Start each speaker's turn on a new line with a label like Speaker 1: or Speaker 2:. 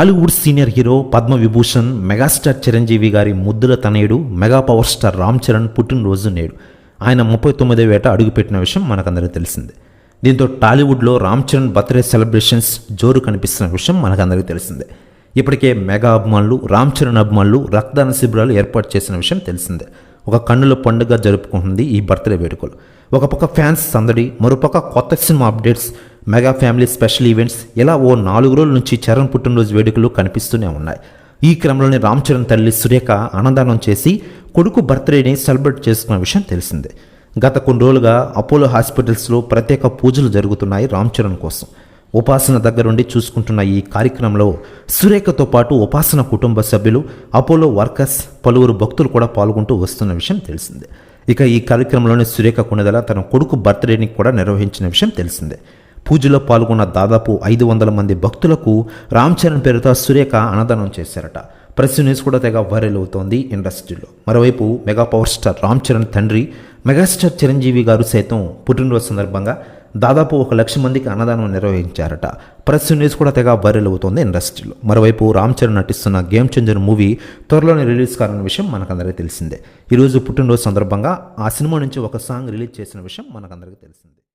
Speaker 1: Tollywood senior hero Padma Vibhushan megastar Chiranjeevi గారి ముద్దుల తనయుడు mega power star Ram Charan పుట్టినరోజు నేడు. ఆయన ముప్పై తొమ్మిదో ఏట అడుగుపెట్టిన విషయం మనకందరికీ తెలిసిందే. దీంతో టాలీవుడ్లో రామ్ చరణ్ బర్త్డే సెలబ్రేషన్స్ జోరు కనిపిస్తున్న విషయం మనకందరికీ తెలిసిందే. ఇప్పటికే మెగా అభిమానులు రామ్ చరణ్ అభిమానులు రక్తదాన శిబిరాలు ఏర్పాటు చేసిన విషయం తెలిసిందే. ఒక కన్నుల పండుగ జరుపుకుంటుంది ఈ బర్త్డే వేడుకలు. ఒక పక్క ఫ్యాన్స్ సందడి మరోపక్క కొత్త cinema updates mega family special events ఇలా ఓ నాలుగు రోజుల నుంచి చరణ్ పుట్టినరోజు వేడుకలు కనిపిస్తూనే ఉన్నాయి. ఈ క్రమంలోనే రామ్ చరణ్ తల్లి సురేఖ అన్నదానం చేసి కొడుకు బర్త్డేని సెలబ్రేట్ చేసుకున్న విషయం తెలిసిందే. గత కొన్ని రోజులుగా అపోలో హాస్పిటల్స్లో ప్రత్యేక పూజలు జరుగుతున్నాయి రామ్ చరణ్ కోసం. ఉపాసన దగ్గరుండి చూసుకుంటున్న ఈ కార్యక్రమంలో సురేఖతో పాటు ఉపాసన కుటుంబ సభ్యులు అపోలో వర్కర్స్ పలువురు భక్తులు కూడా పాల్గొంటూ వస్తున్న విషయం తెలిసిందే. ఇక ఈ కార్యక్రమంలోనే సురేఖ కొనదల తన కొడుకు బర్త్డేని కూడా నిర్వహించిన విషయం తెలిసిందే. పూజలో పాల్గొన్న దాదాపు ఐదు వందల మంది భక్తులకు రామ్ చరణ్ పేరుతో సురేఖ అన్నదానం చేశారట. ప్రెస్ న్యూస్ కూడా తెగ వైరల్ అవుతోంది ఇండస్ట్రీలో. మరోవైపు mega power star Ram Charan తండ్రి మెగాస్టార్ చిరంజీవి గారు సైతం పుట్టినరోజు సందర్భంగా దాదాపు ఒక లక్ష మందికి అన్నదానం నిర్వహించారట. ప్రెస్ న్యూస్ కూడా తెగ వైరల్ అవుతోంది ఇండస్ట్రీలో. మరోవైపు రామ్ చరణ్ నటిస్తున్న గేమ్ చేంజర్ మూవీ త్వరలోనే రిలీజ్ కానున్న విషయం మనకందరికీ తెలిసిందే. ఈరోజు పుట్టినరోజు సందర్భంగా ఆ సినిమా నుంచి ఒక సాంగ్ రిలీజ్ చేసిన విషయం మనకందరికీ తెలిసిందే.